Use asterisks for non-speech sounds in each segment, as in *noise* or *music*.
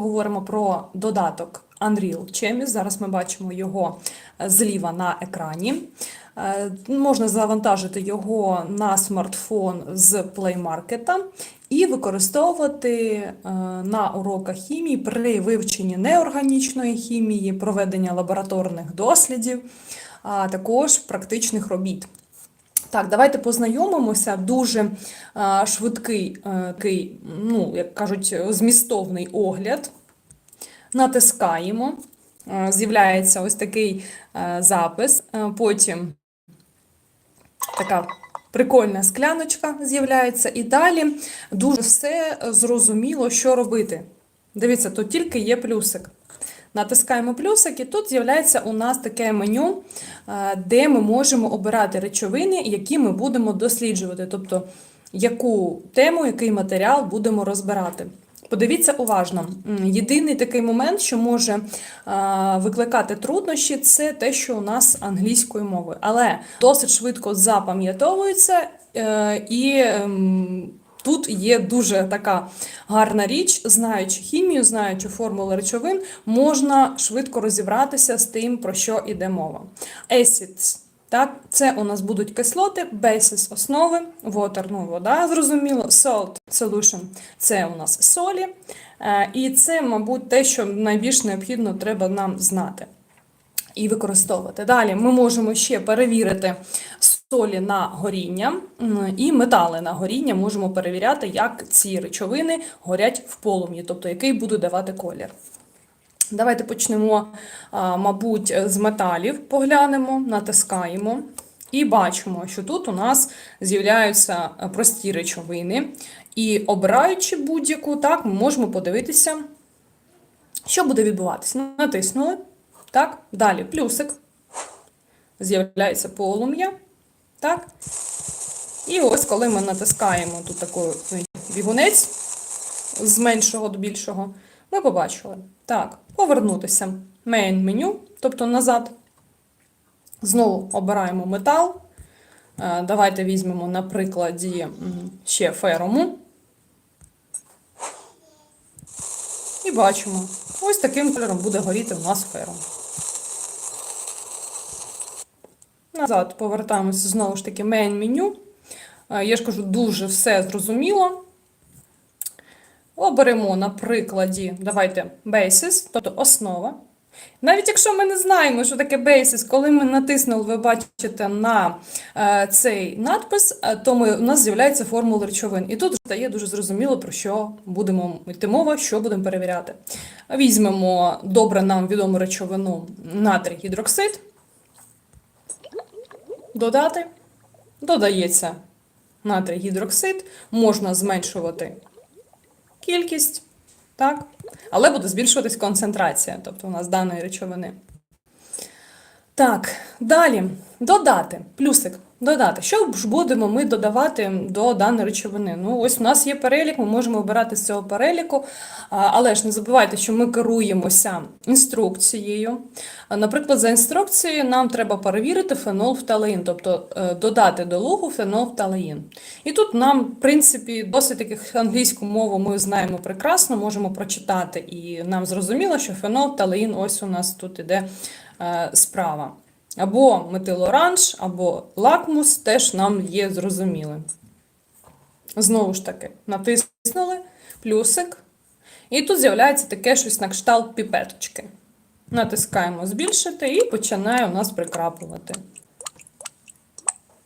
поговоримо про додаток Unreal Chemis. Зараз ми бачимо його е, зліва на екрані. Е, Можна завантажити його на смартфон з Play Market і використовувати е, на уроках хімії при вивченні неорганічної хімії, проведення лабораторних дослідів, а також практичних робіт. Так, давайте познайомимося. Дуже а, швидкий, а, такий, ну, як кажуть, змістовний огляд. Натискаємо. А, З'являється ось такий запис. Потім така прикольна скляночка з'являється. І далі дуже все зрозуміло, що робити. Дивіться, тут тільки є плюсик. Натискаємо плюсик, і тут з'являється у нас таке меню, е, де ми можемо обирати речовини, які ми будемо досліджувати, тобто яку тему, який матеріал будемо розбирати. Подивіться уважно. Єдиний такий момент, що може е, викликати труднощі, це те, що у нас англійською мовою, але досить швидко запам'ятовується е, і. Тут є дуже така гарна річ, знаючи хімію, знаючи формули речовин, можна швидко розібратися з тим, про що йде мова. Acids, так, це у нас будуть кислоти, bases – основи, water, ну, вода, зрозуміло, salt solution – це у нас солі. Е, І це, мабуть, те, що найбільш необхідно треба нам знати і використовувати. Далі ми можемо ще перевірити солі на горіння і метали на горіння. Можемо перевіряти, як ці речовини горять в полум'ї, тобто який буде давати колір. Давайте почнемо, мабуть, з металів. Поглянемо, натискаємо і бачимо, що тут у нас з'являються е, прості речовини. І обираючи будь-яку, так, ми можемо подивитися, що буде відбуватися. Натиснули. Так, далі плюсик. З'являється полум'я. Так. І ось, коли ми натискаємо тут такий бігунець з меншого до більшого, ми побачили. Так, повернутися. Main меню, тобто назад. Знову обираємо метал. Е, Давайте візьмемо на прикладі ще ферому. І бачимо, ось таким кольором буде горіти у нас ферум. Назад повертаємося знову ж таки main меню. Я ж кажу, дуже все зрозуміло. Оберемо на прикладі, давайте basis, тобто основа. Навіть якщо ми не знаємо, що таке basis, коли ми натиснули, ви бачите на е, цей надпис, е, то ми, у нас з'являється формула речовин. І тут стає дуже зрозуміло, про що будемо йти мова, що будемо перевіряти. Візьмемо добре нам відому речовину натрій гідроксид. Додати. Додається натрій гідроксид, можна зменшувати кількість, так? але буде збільшуватись концентрація, тобто у нас даної речовини. Так, далі додати, плюсик, додати. Що ж будемо ми додавати до даної речовини? Ну, ось у нас є перелік, ми можемо обирати з цього переліку, але ж не забувайте, що ми керуємося інструкцією. Наприклад, за інструкцією нам треба перевірити фенолфталеїн, тобто е, додати до лугу фенолфталеїн. І тут нам, в принципі, досить таких англійську мову ми знаємо прекрасно, можемо прочитати, і нам зрозуміло, що фенолфталеїн ось у нас тут іде е, справа. Або метилоранж, або лакмус теж нам є зрозумілим. Знову ж таки, натиснули плюсик. І тут з'являється таке щось на кшталт піпеточки. Натискаємо збільшити і починає у нас прикраплювати.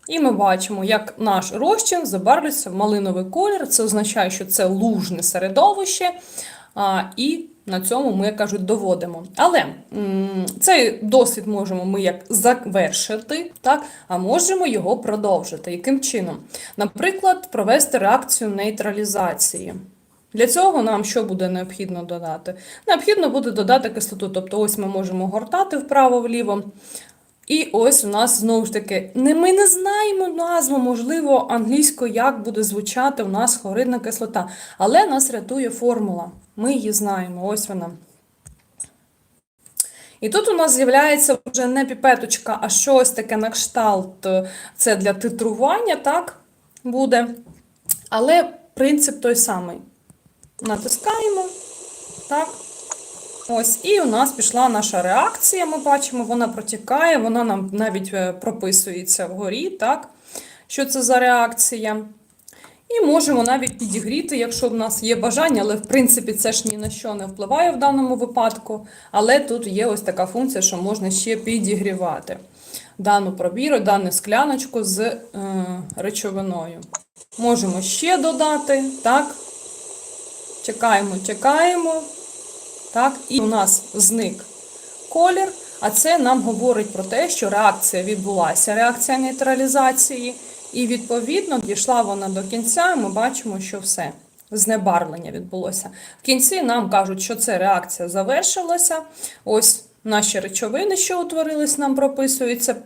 І ми бачимо, як наш розчин забарвлюється в малиновий колір. Це означає, що це лужне середовище. І на цьому ми, як кажуть, доводимо. Але цей досвід можемо ми як завершити, так, а можемо його продовжити. Яким чином? Наприклад, провести реакцію нейтралізації. Для цього нам що буде необхідно додати? Необхідно буде додати кислоту. Тобто, ось ми можемо гортати вправо-вліво. І ось у нас знову ж таки, не, ми не знаємо назву, можливо, англійською, як буде звучати у нас хлоридна кислота. Але нас рятує формула. Ми її знаємо. Ось вона. І тут у нас з'являється вже не піпеточка, а щось таке на кшталт. е, Це для титрування, так, буде. Але принцип той самий. Натискаємо, так, Ось, і у нас пішла наша реакція. Ми бачимо, вона протікає, вона нам навіть е, прописується вгорі, так? Що це за реакція? І можемо навіть підігріти, якщо в нас є бажання, але в принципі це ж ні на що не впливає в даному випадку. Але тут є ось така функція, що можна ще підігрівати дану пробіру, дану скляночку з е, речовиною. Можемо ще додати, так. Чекаємо, чекаємо. Так, і у нас зник колір, а це нам говорить про те, що реакція відбулася, реакція нейтралізації, і відповідно дійшла вона до кінця, і ми бачимо, що все. Знебарвлення відбулося. В кінці нам кажуть, що це реакція завершилася. Ось наші речовини, що утворились, нам прописуються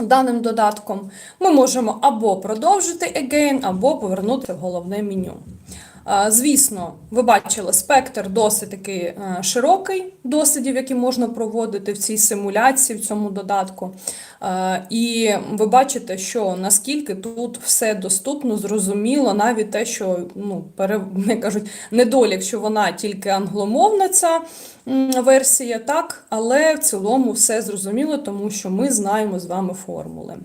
даним додатком. Ми можемо або продовжити again, або повернутися в головне меню. Звісно, ви бачили, спектр досить такий е, широкий дослідів, які можна проводити в цій симуляції, в цьому додатку. Е, І ви бачите, що наскільки тут все доступно, зрозуміло, навіть те, що ну, не *laughs* кажуть, недолік, що вона тільки англомовна ця версія, так, але в цілому все зрозуміло, тому що ми знаємо з вами формули.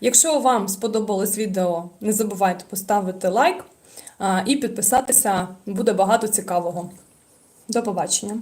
Якщо вам сподобалось відео, не забувайте поставити лайк і підписатися. Буде багато цікавого. До побачення!